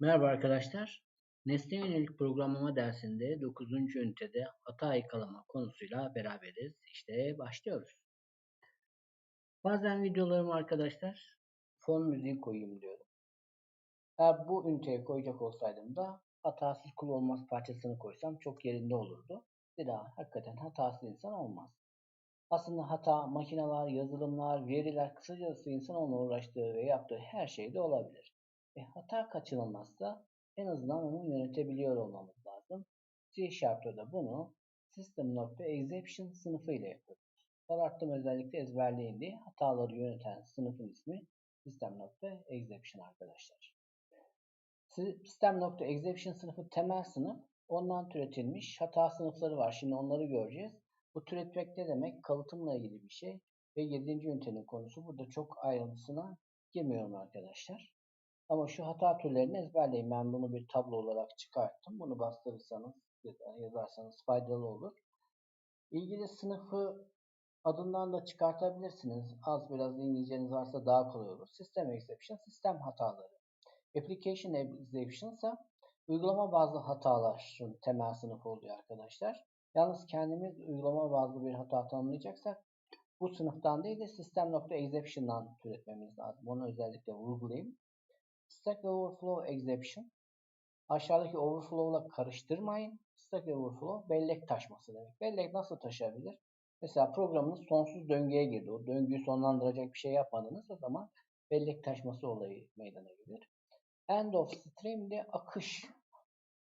Merhaba arkadaşlar. Nesne yönelik programlama dersinde 9. ünitede hata yakalama konusuyla beraberiz. İşte başlıyoruz. Bazen videolarımı arkadaşlar fon müziği koyayım diyorum. Eğer bu üniteye koyacak olsaydım da hatasız kul olmaz parçasını koysam çok yerinde olurdu. Bir daha hakikaten hatasız insan olmaz. Aslında hata makineler, yazılımlar, veriler, kısacası insan onunla uğraştığı ve yaptığı her şeyde olabilir. E, hata kaçınılmazsa en azından onu yönetebiliyor olmamız lazım. C Sharp'ta da bunu System.exception sınıfı ile yapıyoruz. Kararttım özellikle ezberleyin diye hataları yöneten sınıfın ismi System.exception arkadaşlar. System.exception sınıfı temel sınıf. Ondan türetilmiş hata sınıfları var. Şimdi onları göreceğiz. Bu türetmek ne demek? Kalıtımla ilgili bir şey. Ve 7. ünitenin konusu. Burada çok ayrıntısına girmiyorum arkadaşlar. Ama şu hata türlerini ezberleyin. Ben bunu bir tablo olarak çıkarttım. Bunu bastırırsanız yazarsanız faydalı olur. İlgili sınıfı adından da çıkartabilirsiniz. Az biraz İngilizceniz varsa daha kolay olur. System exception, sistem hataları. Application exception ise uygulama bazlı hataların temel sınıfı oluyor arkadaşlar. Yalnız kendimiz uygulama bazlı bir hata tanımlayacaksak bu sınıftan değil de system.exception'dan türetmemiz lazım. Onu özellikle vurgulayayım. Stack Overflow Exception. Aşağıdaki overflow'la karıştırmayın. Stack Overflow bellek taşması demek. Bellek nasıl taşabilir? Mesela programınız sonsuz döngüye girdi. O döngüyü sonlandıracak bir şey yapmadınız. O zaman bellek taşması olayı meydana gelir. End of stream de akış.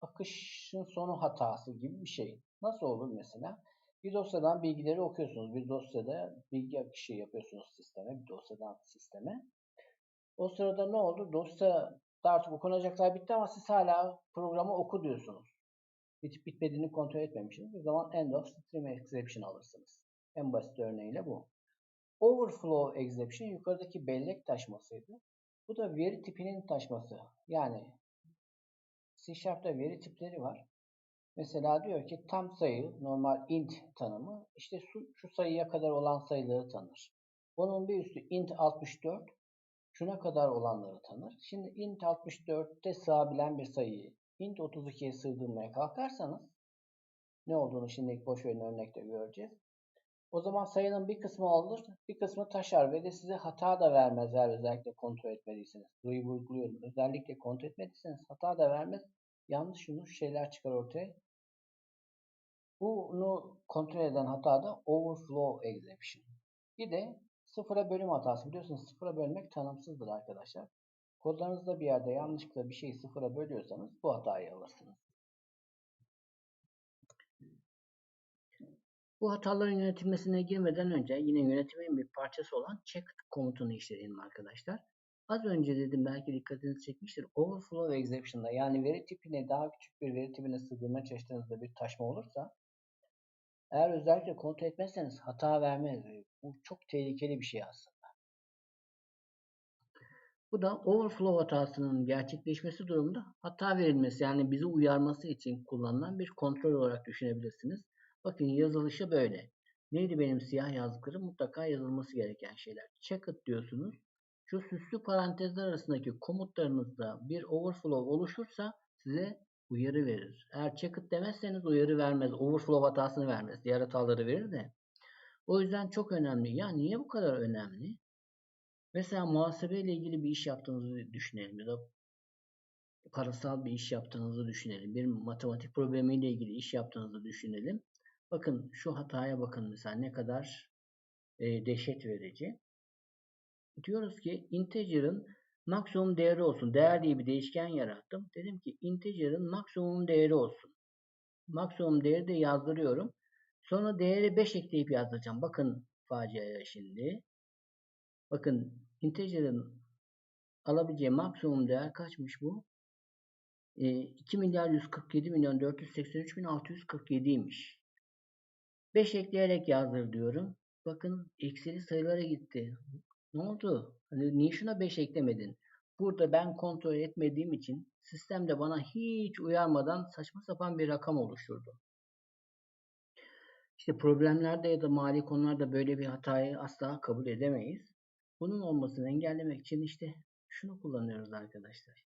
Akışın sonu hatası gibi bir şey. Nasıl olur mesela? Bir dosyadan bilgileri okuyorsunuz. Bir dosyada bilgi akışı yapıyorsunuz sisteme. Bir dosyadan sisteme. O sırada ne oldu? Dosya artık okunacaklar bitti ama siz hala programı oku diyorsunuz. Bitip bitmediğini kontrol etmemişsiniz. O zaman end of stream exception alırsınız. En basit örneğiyle bu. Overflow exception yukarıdaki bellek taşmasıydı. Bu da veri tipinin taşması. Yani C Sharp'ta veri tipleri var. Mesela diyor ki tam sayı, normal int tanımı işte şu, şu sayıya kadar olan sayıları tanır. Bunun bir üstü int 64, şuna kadar olanları tanır. Şimdi int 64'te sığabilen bir sayıyı int 32'ye sığdırmaya kalkarsanız ne olduğunu şimdi boş verin örnekte göreceğiz. O zaman sayının bir kısmı olur, bir kısmı taşar ve de size hata da vermez eğer özellikle kontrol etmediyseniz. Burayı vurguluyorum. Özellikle kontrol etmediyseniz hata da vermez. Yanlış yanlış şeyler çıkar ortaya. Bunu kontrol eden hata da overflow exception. Bir de sıfıra bölüm hatası. Biliyorsunuz sıfıra bölmek tanımsızdır arkadaşlar. Kodlarınızda bir yerde yanlışlıkla bir şeyi sıfıra bölüyorsanız bu hatayı alırsınız. Bu hataların yönetilmesine girmeden önce yine yönetimin bir parçası olan check komutunu işleyelim arkadaşlar. Az önce dedim belki dikkatinizi çekmiştir. Overflow exception'da yani veri tipine daha küçük bir veri tipine sığdırmaya çalıştığınızda bir taşma olursa eğer özellikle kontrol etmezseniz hata vermez. Bu çok tehlikeli bir şey aslında. Bu da overflow hatasının gerçekleşmesi durumunda hata verilmesi yani bizi uyarması için kullanılan bir kontrol olarak düşünebilirsiniz. Bakın yazılışı böyle. Neydi benim siyah yazdıklarım? Mutlaka yazılması gereken şeyler. Checked diyorsunuz. Şu süslü parantezler arasındaki komutlarınızda bir overflow oluşursa size uyarı verir. Eğer checked demezseniz uyarı vermez. Overflow hatasını vermez. Diğer hataları verir de. O yüzden çok önemli. Ya niye bu kadar önemli? Mesela muhasebe ile ilgili bir iş yaptığınızı düşünelim ya da parasal bir iş yaptığınızı düşünelim. Bir matematik problemi ile ilgili iş yaptığınızı düşünelim. Bakın şu hataya bakın mesela ne kadar e, dehşet verici. Diyoruz ki integer'ın maksimum değeri olsun. Değer diye bir değişken yarattım. Dedim ki integer'ın maksimum değeri olsun. Maksimum değeri de yazdırıyorum. Sonra değeri 5 ekleyip yazdıracağım. Bakın faciaya şimdi. Bakın integer'ın alabileceği maksimum değer kaçmış bu? E, 2 milyar 147 milyon 483 bin 647 imiş. 5 ekleyerek yazdır diyorum. Bakın eksili sayılara gitti. Ne oldu? Hani niye şuna 5 eklemedin? Burada ben kontrol etmediğim için sistem de bana hiç uyarmadan saçma sapan bir rakam oluşturdu. İşte problemlerde ya da mali konularda böyle bir hatayı asla kabul edemeyiz. Bunun olmasını engellemek için işte şunu kullanıyoruz arkadaşlar.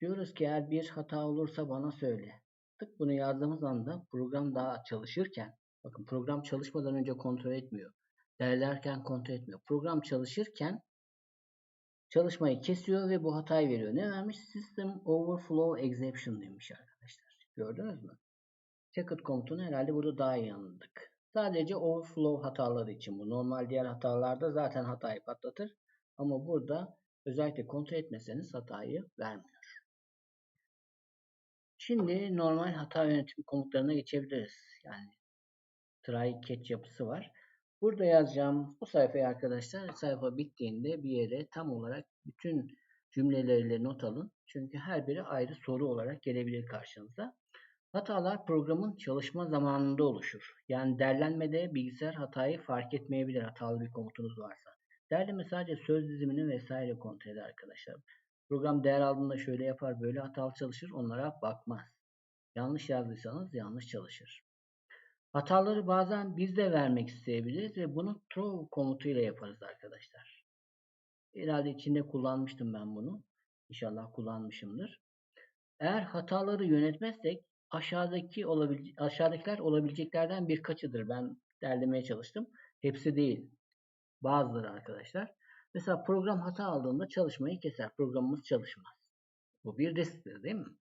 Diyoruz ki eğer bir hata olursa bana söyle. Tık bunu yazdığımız anda program daha çalışırken bakın program çalışmadan önce kontrol etmiyor. Derlerken kontrol etmiyor. Program çalışırken çalışmayı kesiyor ve bu hatayı veriyor. Ne vermiş? System Overflow Exception demiş arkadaşlar. Gördünüz mü? Ticket komutunu herhalde burada daha iyi anladık. Sadece overflow hataları için bu. Normal diğer hatalarda zaten hatayı patlatır. Ama burada özellikle kontrol etmeseniz hatayı vermiyor. Şimdi normal hata yönetim komutlarına geçebiliriz. Yani try catch yapısı var. Burada yazacağım bu sayfayı arkadaşlar sayfa bittiğinde bir yere tam olarak bütün cümleleriyle not alın. Çünkü her biri ayrı soru olarak gelebilir karşınıza. Hatalar programın çalışma zamanında oluşur. Yani derlenmede bilgisayar hatayı fark etmeyebilir hatalı bir komutunuz varsa. Derleme sadece söz dizimini vesaire kontrol eder arkadaşlar. Program değer aldığında şöyle yapar böyle hatalı çalışır onlara bakmaz. Yanlış yazdıysanız yanlış çalışır. Hataları bazen biz de vermek isteyebiliriz ve bunu throw komutuyla yaparız arkadaşlar. Herhalde içinde kullanmıştım ben bunu. İnşallah kullanmışımdır. Eğer hataları yönetmezsek aşağıdaki olabilecek, aşağıdakiler olabileceklerden birkaçıdır. Ben derlemeye çalıştım. Hepsi değil. Bazıları arkadaşlar. Mesela program hata aldığında çalışmayı keser. Programımız çalışmaz. Bu bir risktir değil mi?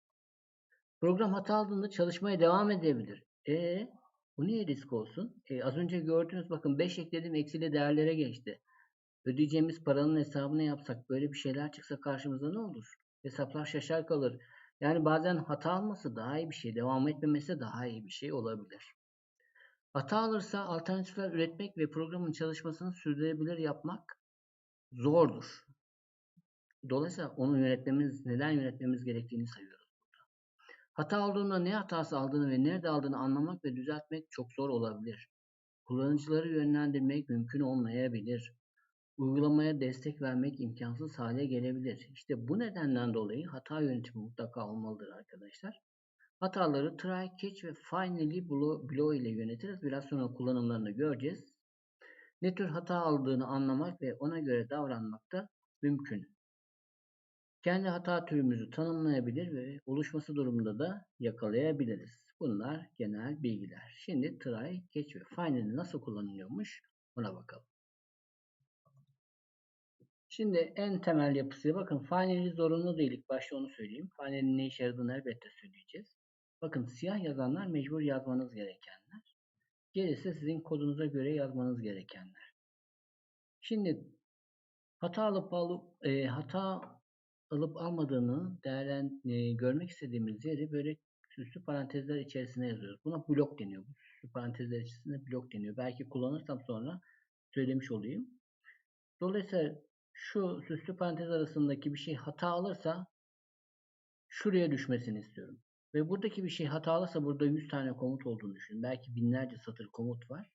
Program hata aldığında çalışmaya devam edebilir. E bu niye risk olsun? E, az önce gördünüz bakın 5 ekledim eksili değerlere geçti. Ödeyeceğimiz paranın hesabını yapsak böyle bir şeyler çıksa karşımıza ne olur? Hesaplar şaşar kalır. Yani bazen hata alması daha iyi bir şey, devam etmemesi daha iyi bir şey olabilir. Hata alırsa alternatifler üretmek ve programın çalışmasını sürdürebilir yapmak zordur. Dolayısıyla onu yönetmemiz, neden yönetmemiz gerektiğini sayıyoruz burada. Hata olduğunda ne hatası aldığını ve nerede aldığını anlamak ve düzeltmek çok zor olabilir. Kullanıcıları yönlendirmek mümkün olmayabilir. Uygulamaya destek vermek imkansız hale gelebilir. İşte bu nedenden dolayı hata yönetimi mutlaka olmalıdır arkadaşlar. Hataları try, catch ve finally blow ile yönetiriz. Biraz sonra kullanımlarını göreceğiz. Ne tür hata aldığını anlamak ve ona göre davranmak da mümkün. Kendi hata türümüzü tanımlayabilir ve oluşması durumunda da yakalayabiliriz. Bunlar genel bilgiler. Şimdi try, catch ve finally nasıl kullanılıyormuş ona bakalım. Şimdi en temel yapısı bakın finally zorunlu değil. İlk başta onu söyleyeyim. Finally'nin ne işe yaradığını elbette söyleyeceğiz. Bakın siyah yazanlar mecbur yazmanız gerekenler. Gerisi sizin kodunuza göre yazmanız gerekenler. Şimdi hata alıp alıp e, hata alıp almadığını değerlen e, görmek istediğimiz yeri böyle süslü parantezler içerisine yazıyoruz. Buna blok deniyor. Bu süslü parantezler içerisinde blok deniyor. Belki kullanırsam sonra söylemiş olayım. Dolayısıyla şu süslü parantez arasındaki bir şey hata alırsa şuraya düşmesini istiyorum. Ve buradaki bir şey hatalıysa burada 100 tane komut olduğunu düşünün. Belki binlerce satır komut var.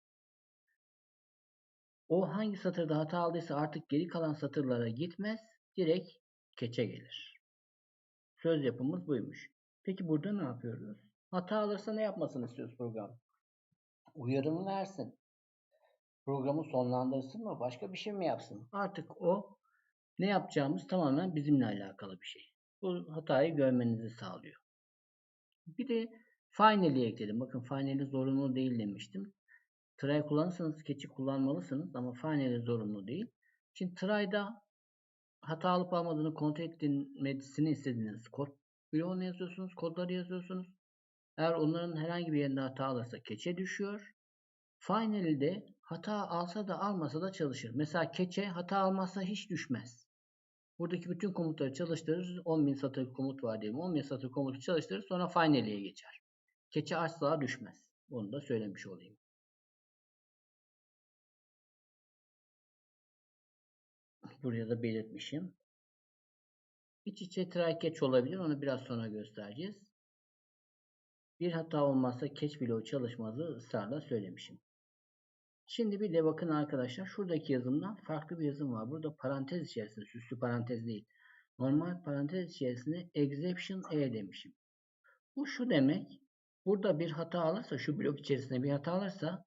O hangi satırda hata aldıysa artık geri kalan satırlara gitmez. Direkt keçe gelir. Söz yapımız buymuş. Peki burada ne yapıyoruz? Hata alırsa ne yapmasını istiyoruz program? Uyarını versin. Programı sonlandırsın mı? Başka bir şey mi yapsın? Artık o ne yapacağımız tamamen bizimle alakalı bir şey. Bu hatayı görmenizi sağlıyor. Bir de finally ekledim. Bakın finally zorunlu değil demiştim. Try kullanırsanız keçi kullanmalısınız ama finally zorunlu değil. Şimdi try'da hata alıp almadığını kontrol edilmesini istediğiniz kod bloğunu yazıyorsunuz. Kodları yazıyorsunuz. Eğer onların herhangi bir yerinde hata alırsa keçe düşüyor. Final'de hata alsa da almasa da çalışır. Mesela keçe hata almazsa hiç düşmez. Buradaki bütün komutları çalıştırır. 10.000 satır komut var diyelim. 10.000 satır komutu çalıştırır. Sonra final'e geçer. Keçe asla düşmez. Bunu da söylemiş olayım. Buraya da belirtmişim. İç içe try catch olabilir. Onu biraz sonra göstereceğiz. Bir hata olmazsa catch bloğu çalışmazı ısrarla söylemişim. Şimdi bir de bakın arkadaşlar şuradaki yazımdan farklı bir yazım var. Burada parantez içerisinde süslü parantez değil. Normal parantez içerisinde exception e demişim. Bu şu demek. Burada bir hata alırsa şu blok içerisinde bir hata alırsa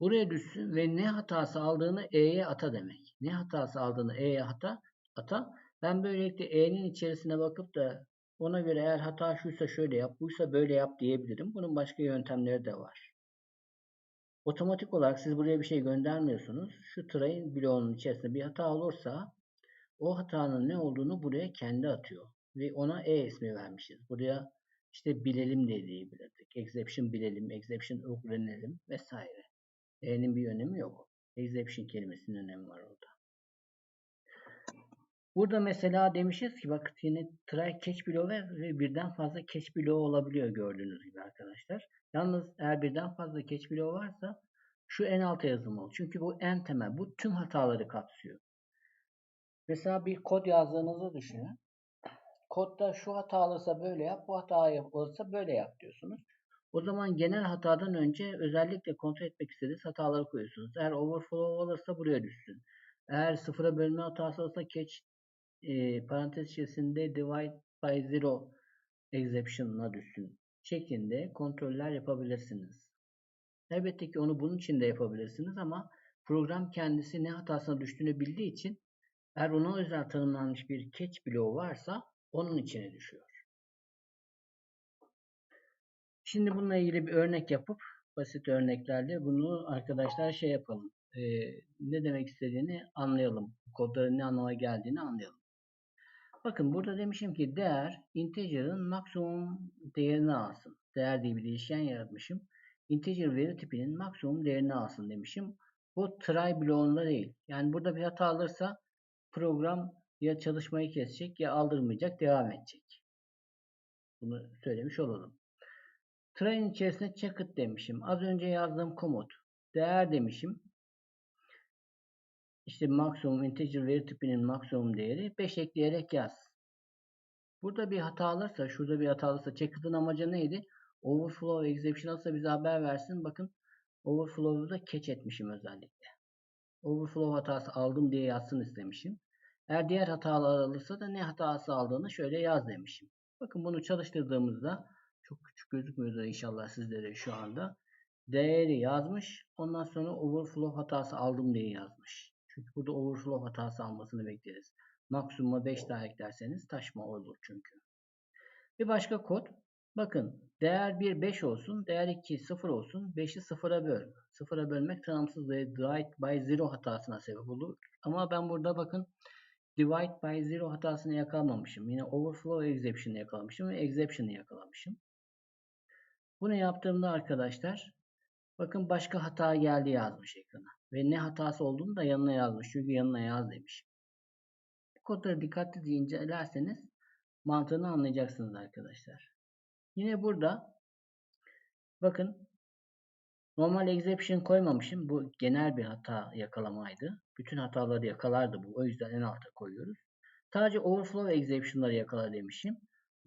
buraya düşsün ve ne hatası aldığını e'ye ata demek. Ne hatası aldığını e'ye ata ata. Ben böylelikle e'nin içerisine bakıp da Ona göre eğer hata şuysa şöyle yap, buysa böyle yap diyebilirim. Bunun başka yöntemleri de var. Otomatik olarak siz buraya bir şey göndermiyorsunuz. Şu try'in bloğunun içerisinde bir hata olursa o hatanın ne olduğunu buraya kendi atıyor. Ve ona E ismi vermişiz. Buraya işte bilelim de diyebilirdik. Exception bilelim, exception öğrenelim vesaire. E'nin bir önemi yok. Exception kelimesinin önemi var orada. Burada mesela demişiz ki bak yine try catch bloğu ve birden fazla catch bloğu olabiliyor gördüğünüz gibi arkadaşlar. Yalnız eğer birden fazla catch bloğu varsa şu en alta yazılmalı. Çünkü bu en temel. Bu tüm hataları kapsıyor. Mesela bir kod yazdığınızı düşünün. Kodda şu hata alırsa böyle yap, bu hata olursa böyle yap diyorsunuz. O zaman genel hatadan önce özellikle kontrol etmek istediğiniz hataları koyuyorsunuz. Eğer overflow olursa buraya düşsün. Eğer sıfıra bölme hatası olsa catch e, parantez içerisinde divide by zero exception'ına düşsün şeklinde kontroller yapabilirsiniz. Elbette ki onu bunun için de yapabilirsiniz ama program kendisi ne hatasına düştüğünü bildiği için eğer ona özel tanımlanmış bir catch bloğu varsa onun içine düşüyor. Şimdi bununla ilgili bir örnek yapıp basit örneklerle bunu arkadaşlar şey yapalım. E, ne demek istediğini anlayalım. Kodların ne anlama geldiğini anlayalım. Bakın burada demişim ki değer integer'ın maksimum değerini alsın. Değer diye bir değişken yaratmışım. Integer veri tipinin maksimum değerini alsın demişim. Bu try bloğunda değil. Yani burada bir hata alırsa program ya çalışmayı kesecek ya aldırmayacak devam edecek. Bunu söylemiş olalım. Try'in içerisine checked demişim. Az önce yazdığım komut. Değer demişim. İşte maksimum integer veri tipinin maksimum değeri 5 ekleyerek yaz. Burada bir hata alırsa, şurada bir hata alırsa checked'ın amacı neydi? Overflow exception alırsa bize haber versin. Bakın overflow'u da catch etmişim özellikle. Overflow hatası aldım diye yazsın istemişim. Eğer diğer hatalar alırsa da ne hatası aldığını şöyle yaz demişim. Bakın bunu çalıştırdığımızda çok küçük gözükmüyor da inşallah sizlere şu anda. Değeri yazmış. Ondan sonra overflow hatası aldım diye yazmış. Çünkü burada overflow hatası almasını bekleriz. Maksimuma 5 daha eklerseniz taşma olur çünkü. Bir başka kod. Bakın değer 1 5 olsun. Değer 2 0 olsun. 5'i 0'a böl. 0'a bölmek tanımsız ve divide by zero hatasına sebep olur. Ama ben burada bakın divide by zero hatasını yakalamamışım. Yine overflow exception'ı yakalamışım ve exception'ı yakalamışım. Bunu yaptığımda arkadaşlar bakın başka hata geldi yazmış ekrana. Ve ne hatası olduğunu da yanına yazmış. Çünkü yanına yaz demiş. Kodları dikkatli incelerseniz mantığını anlayacaksınız arkadaşlar. Yine burada bakın normal exception koymamışım. Bu genel bir hata yakalamaydı. Bütün hataları yakalardı bu. O yüzden en alta koyuyoruz. Sadece overflow exception'ları yakala demişim.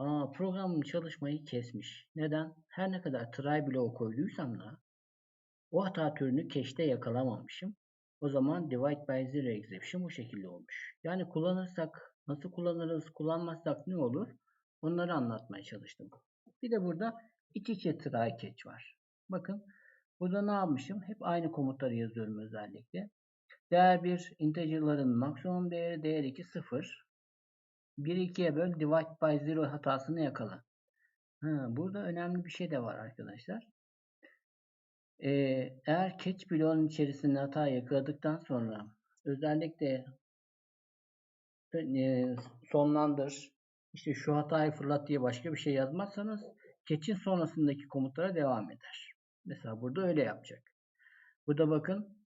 Aa, programın çalışmayı kesmiş. Neden? Her ne kadar try bloğu koyduysam da o hata türünü cache'te yakalamamışım. O zaman divide by zero exception bu şekilde olmuş. Yani kullanırsak nasıl kullanırız, kullanmazsak ne olur? Onları anlatmaya çalıştım. Bir de burada iç içe try catch var. Bakın burada ne yapmışım? Hep aynı komutları yazıyorum özellikle. Değer 1 integer'ların maksimum değeri, değer 2 0. 1 2'ye böl divide by zero hatasını yakala. Ha, burada önemli bir şey de var arkadaşlar. Ee, eğer catch bloğunun içerisinde hata yakaladıktan sonra özellikle e, sonlandır işte şu hatayı fırlat diye başka bir şey yazmazsanız catch'in sonrasındaki komutlara devam eder. Mesela burada öyle yapacak. Burada bakın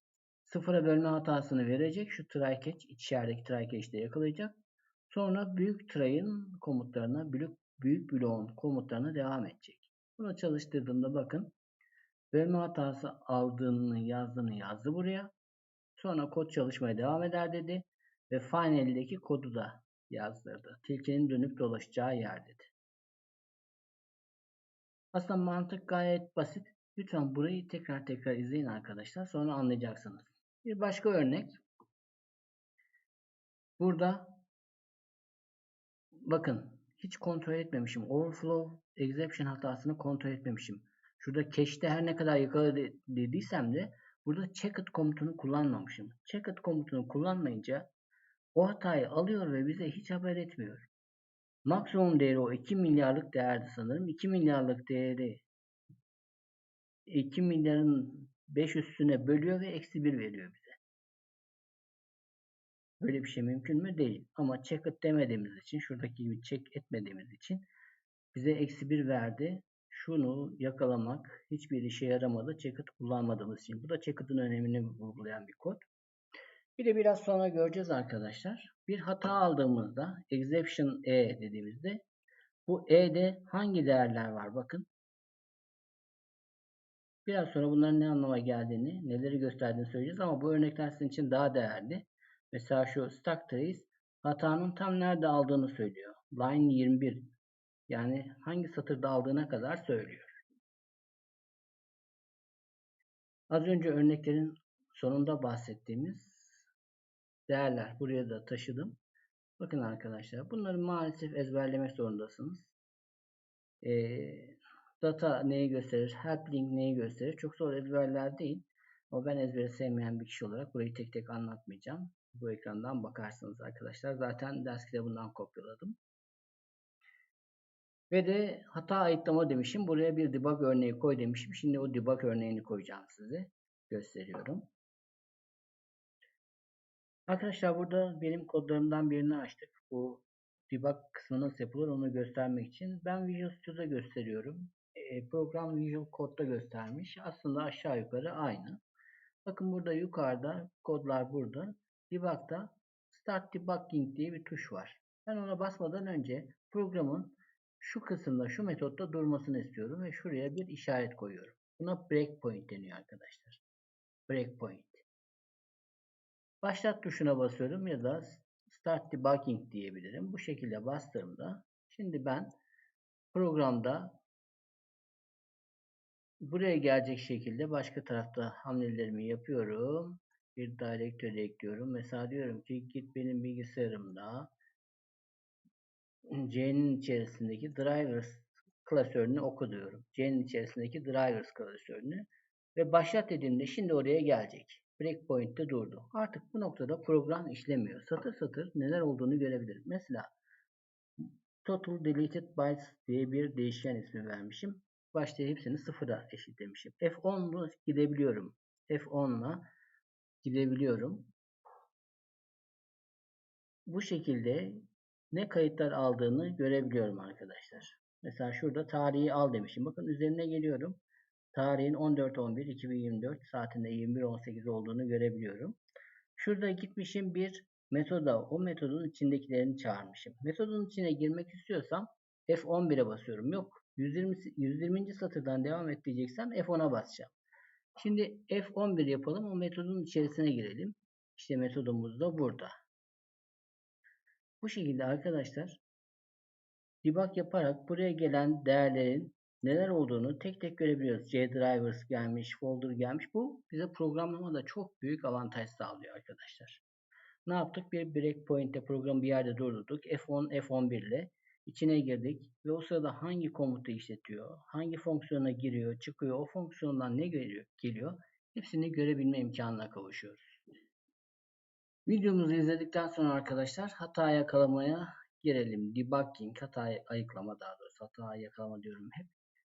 sıfıra bölme hatasını verecek. Şu try catch içerideki try catch'te yakalayacak. Sonra büyük try'ın komutlarına büyük, büyük bloğun komutlarına devam edecek. Bunu çalıştırdığımda bakın bölme hatası aldığını yazdığını yazdı buraya. Sonra kod çalışmaya devam eder dedi. Ve final'deki kodu da yazdırdı. Tilkinin dönüp dolaşacağı yer dedi. Aslında mantık gayet basit. Lütfen burayı tekrar tekrar izleyin arkadaşlar. Sonra anlayacaksınız. Bir başka örnek. Burada bakın hiç kontrol etmemişim. Overflow exception hatasını kontrol etmemişim. Şurada cache'te her ne kadar yakaladı dediysem de burada checked komutunu kullanmamışım. Checked komutunu kullanmayınca o hatayı alıyor ve bize hiç haber etmiyor. Maksimum değeri o 2 milyarlık değerdi sanırım. 2 milyarlık değeri 2 milyarın 5 üstüne bölüyor ve eksi 1 veriyor bize. Böyle bir şey mümkün mü? Değil. Ama check it demediğimiz için, şuradaki gibi check etmediğimiz için bize eksi 1 verdi. Şunu yakalamak hiçbir işe yaramadı. Check it kullanmadığımız için. Bu da check it'in önemini vurgulayan bir kod. Bir de biraz sonra göreceğiz arkadaşlar. Bir hata aldığımızda exception e dediğimizde bu e'de hangi değerler var? Bakın. Biraz sonra bunların ne anlama geldiğini, neleri gösterdiğini söyleyeceğiz ama bu örnekler sizin için daha değerli. Mesela şu stack trace hatanın tam nerede aldığını söylüyor. Line 21 yani hangi satırda aldığına kadar söylüyor. Az önce örneklerin sonunda bahsettiğimiz değerler buraya da taşıdım. Bakın arkadaşlar bunları maalesef ezberlemek zorundasınız. Ee, data neyi gösterir? Help link neyi gösterir? Çok zor ezberler değil. Ama ben ezberi sevmeyen bir kişi olarak burayı tek tek anlatmayacağım. Bu ekrandan bakarsınız arkadaşlar. Zaten ders kitabından kopyaladım. Ve de hata ayıtlama demişim. Buraya bir debug örneği koy demişim. Şimdi o debug örneğini koyacağım size. Gösteriyorum. Arkadaşlar burada benim kodlarımdan birini açtık. Bu debug kısmı nasıl yapılır onu göstermek için. Ben Visual Studio'da gösteriyorum. E, program Visual Code'da göstermiş. Aslında aşağı yukarı aynı. Bakın burada yukarıda kodlar burada. Debug'da Start Debugging diye bir tuş var. Ben ona basmadan önce programın şu kısımda, şu metotta durmasını istiyorum ve şuraya bir işaret koyuyorum. Buna breakpoint deniyor arkadaşlar. Breakpoint. Başlat tuşuna basıyorum ya da Start Debugging diyebilirim. Bu şekilde bastığımda şimdi ben programda buraya gelecek şekilde başka tarafta hamlelerimi yapıyorum. Bir direktörü ekliyorum. Mesela diyorum ki git benim bilgisayarımda C'nin içerisindeki drivers klasörünü oku diyorum. C'nin içerisindeki drivers klasörünü ve başlat dediğimde şimdi oraya gelecek. Breakpoint'te durdu. Artık bu noktada program işlemiyor. Satır satır neler olduğunu görebilirim. Mesela total deleted bytes diye bir değişken ismi vermişim. Başta hepsini sıfıra eşitlemişim. F10'la gidebiliyorum. F10'la gidebiliyorum. Bu şekilde ne kayıtlar aldığını görebiliyorum arkadaşlar. Mesela şurada tarihi al demişim. Bakın üzerine geliyorum. Tarihin 14.11.2024 saatinde 21.18 olduğunu görebiliyorum. Şurada gitmişim bir metoda. O metodun içindekilerini çağırmışım. Metodun içine girmek istiyorsam F11'e basıyorum. Yok 120, 120. satırdan devam et diyeceksem F10'a basacağım. Şimdi F11 yapalım. O metodun içerisine girelim. İşte metodumuz da burada. Bu şekilde arkadaşlar debug yaparak buraya gelen değerlerin neler olduğunu tek tek görebiliyoruz. JDrivers gelmiş, folder gelmiş. Bu bize programlamada çok büyük avantaj sağlıyor arkadaşlar. Ne yaptık? Bir breakpoint'te programı bir yerde durdurduk. F10, F11 ile içine girdik ve o sırada hangi komutu işletiyor, hangi fonksiyona giriyor, çıkıyor, o fonksiyondan ne geliyor, hepsini görebilme imkanına kavuşuyoruz. Videomuzu izledikten sonra arkadaşlar hata yakalamaya girelim. Debugging, hata ayıklama daha doğrusu hata yakalama diyorum hep.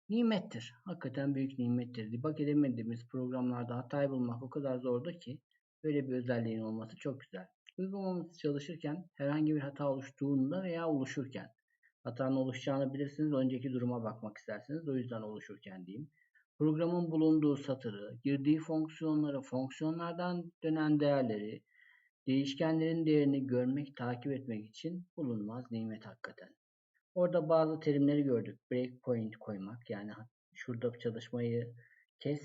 Nimettir. Hakikaten büyük nimettir. Debug edemediğimiz programlarda hatayı bulmak o kadar zordu ki böyle bir özelliğin olması çok güzel. Uygulamamız çalışırken herhangi bir hata oluştuğunda veya oluşurken hatanın oluşacağını bilirsiniz. Önceki duruma bakmak istersiniz. O yüzden oluşurken diyeyim. Programın bulunduğu satırı, girdiği fonksiyonları, fonksiyonlardan dönen değerleri, değişkenlerin değerini görmek, takip etmek için bulunmaz nimet hakikaten. Orada bazı terimleri gördük. Breakpoint koymak yani şurada çalışmayı kes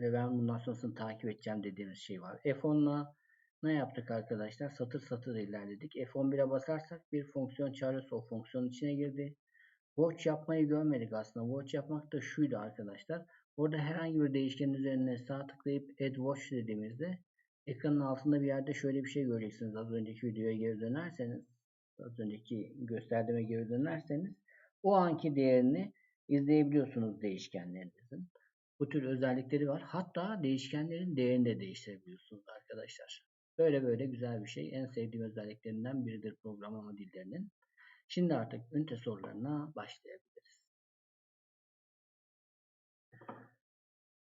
ve ben bundan sonrasını takip edeceğim dediğimiz şey var. F10'la ne yaptık arkadaşlar? Satır satır ilerledik. F11'e basarsak bir fonksiyon çağrısı o fonksiyonun içine girdi. Watch yapmayı görmedik aslında. Watch yapmak da şuydu arkadaşlar. Orada herhangi bir değişkenin üzerine sağ tıklayıp Add Watch dediğimizde ekranın altında bir yerde şöyle bir şey göreceksiniz. Az önceki videoya geri dönerseniz az önceki gösterdiğime geri dönerseniz o anki değerini izleyebiliyorsunuz değişkenlerinizin. Bu tür özellikleri var. Hatta değişkenlerin değerini de değiştirebiliyorsunuz arkadaşlar. Böyle böyle güzel bir şey. En sevdiğim özelliklerinden biridir programlama dillerinin. Şimdi artık ünite sorularına başlayabiliriz.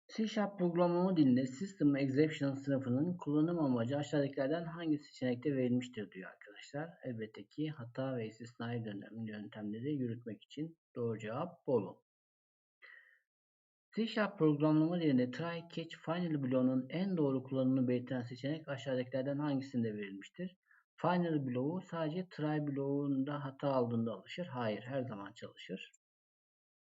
C Sharp programlama dilinde System Exception sınıfının kullanım amacı aşağıdakilerden hangi seçenekte verilmiştir diyor arkadaşlar. Elbette ki hata ve istisnai yöntemleri yürütmek için doğru cevap Bolu. C programlama dilinde try catch final bloğunun en doğru kullanımını belirten seçenek aşağıdakilerden hangisinde verilmiştir? Final bloğu sadece try bloğunda hata aldığında alışır. Hayır, her zaman çalışır.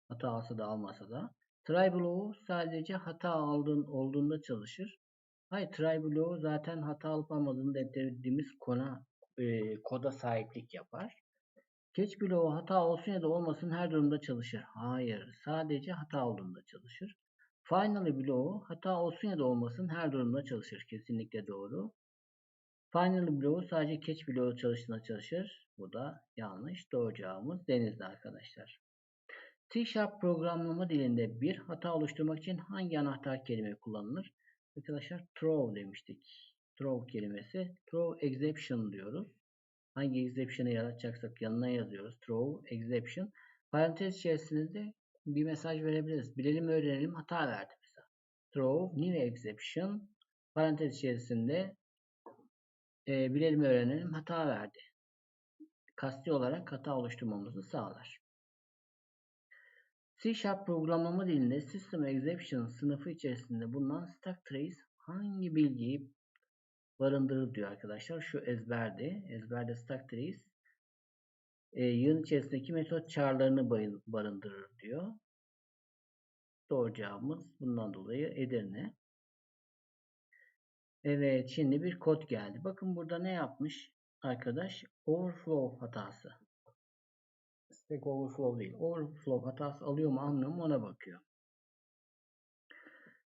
Hata alsa da almasa da. Try bloğu sadece hata aldığın olduğunda çalışır. Hayır, try bloğu zaten hata alıp almadığını dediğimiz kona, e, koda sahiplik yapar. Catch bloğu hata olsun ya da olmasın her durumda çalışır. Hayır, sadece hata olduğunda çalışır. Finally bloğu hata olsun ya da olmasın her durumda çalışır. Kesinlikle doğru. Final bloğu sadece catch bloğu çalıştığında çalışır. Bu da yanlış. Doğru cevabımız denizde arkadaşlar. C Sharp programlama dilinde bir hata oluşturmak için hangi anahtar kelime kullanılır? Arkadaşlar throw demiştik. Throw kelimesi. Throw exception diyoruz. Hangi exception'ı yaratacaksak yanına yazıyoruz. Throw exception. Parantez içerisinde bir mesaj verebiliriz. Bilelim öğrenelim hata verdi mesela. Throw new exception. Parantez içerisinde e, bilelim öğrenelim hata verdi. Kasti olarak hata oluşturmamızı sağlar. C Sharp programlama dilinde System Exception sınıfı içerisinde bulunan stack trace hangi bilgiyi barındırır diyor arkadaşlar. Şu ezberdi. Ezberde stack trace e, yığın içerisindeki metot çağrılarını barındırır diyor. Doğru cevabımız bundan dolayı Edirne. Evet şimdi bir kod geldi. Bakın burada ne yapmış arkadaş? Overflow hatası. Stack overflow değil. Overflow hatası alıyor mu almıyor mu ona bakıyor.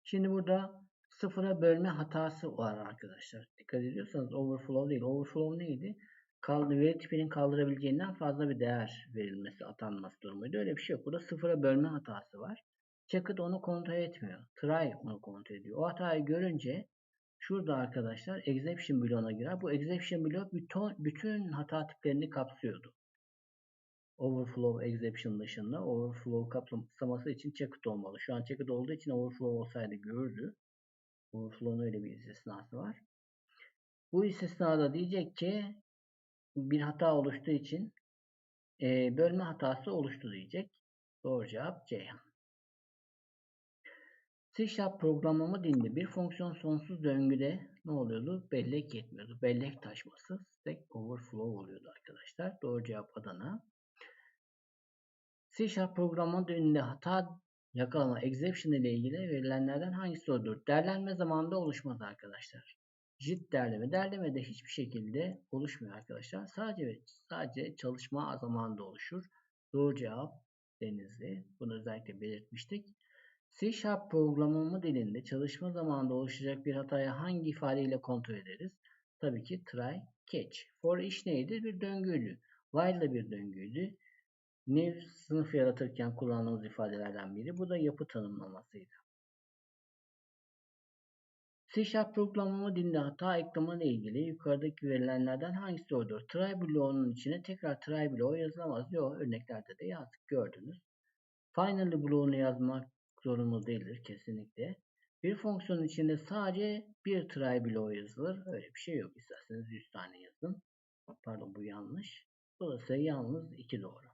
Şimdi burada sıfıra bölme hatası var arkadaşlar. Dikkat ediyorsanız overflow değil. Overflow neydi? Veri tipinin kaldırabileceğinden fazla bir değer verilmesi, atanması durumuydu. Öyle bir şey yok. Burada sıfıra bölme hatası var. Checkit onu kontrol etmiyor. Try onu kontrol ediyor. O hatayı görünce şurada arkadaşlar exception bloğuna girer. Bu exception bloğu bütün, bütün hata tiplerini kapsıyordu. Overflow exception dışında overflow kapsaması için checkit olmalı. Şu an checkit olduğu için overflow olsaydı görürdü. Overflow'un öyle bir istisnası var. Bu istisnada diyecek ki bir hata oluştuğu için e, bölme hatası oluştu diyecek. Doğru cevap Ceyhan. C Sharp programlama dilinde bir fonksiyon sonsuz döngüde ne oluyordu? Bellek yetmiyordu. Bellek taşması stack overflow oluyordu arkadaşlar. Doğru cevap Adana. C Sharp programlama dilinde hata yakalama exception ile ilgili verilenlerden hangisi doğrudur? Derlenme zamanında oluşmaz arkadaşlar. JIT derleme. Derleme de hiçbir şekilde oluşmuyor arkadaşlar. Sadece sadece çalışma zamanında oluşur. Doğru cevap Denizli. Bunu özellikle belirtmiştik. C Sharp programlama dilinde çalışma zamanında oluşacak bir hatayı hangi ifadeyle kontrol ederiz? Tabii ki try, catch. For iş neydi? Bir döngüydü. While de bir döngüydü. New sınıf yaratırken kullandığımız ifadelerden biri. Bu da yapı tanımlamasıydı. C programlama dilinde hata ekleme ile ilgili yukarıdaki verilenlerden hangisi doğrudur? Try bloğunun içine tekrar try bloğu yazılamaz. Yok örneklerde de yazdık gördünüz. Finally bloğunu yazmak zorunlu değildir kesinlikle. Bir fonksiyonun içinde sadece bir try bloğu yazılır. Öyle bir şey yok. İsterseniz 100 tane yazın. Pardon bu yanlış. Dolayısıyla yalnız 2 doğru.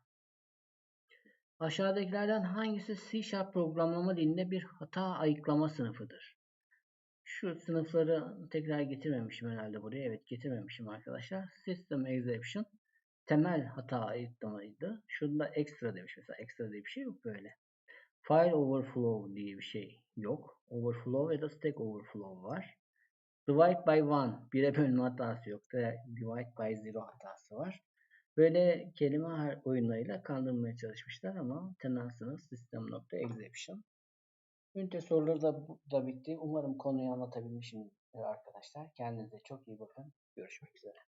Aşağıdakilerden hangisi C Sharp programlama dilinde bir hata ayıklama sınıfıdır? Şu sınıfları tekrar getirmemişim herhalde buraya. Evet getirmemişim arkadaşlar. System Exception temel hata ayıklamaydı. Şurada extra demiş mesela. Extra diye bir şey yok böyle. File overflow diye bir şey yok. Overflow ya da stack overflow var. Divide by one. Bire bölme hatası yok. Divide by zero hatası var. Böyle kelime oyunlarıyla kandırmaya çalışmışlar ama temel sınıf system.exception. Ünite soruları da, da bitti. Umarım konuyu anlatabilmişim arkadaşlar. Kendinize çok iyi bakın. Görüşmek üzere.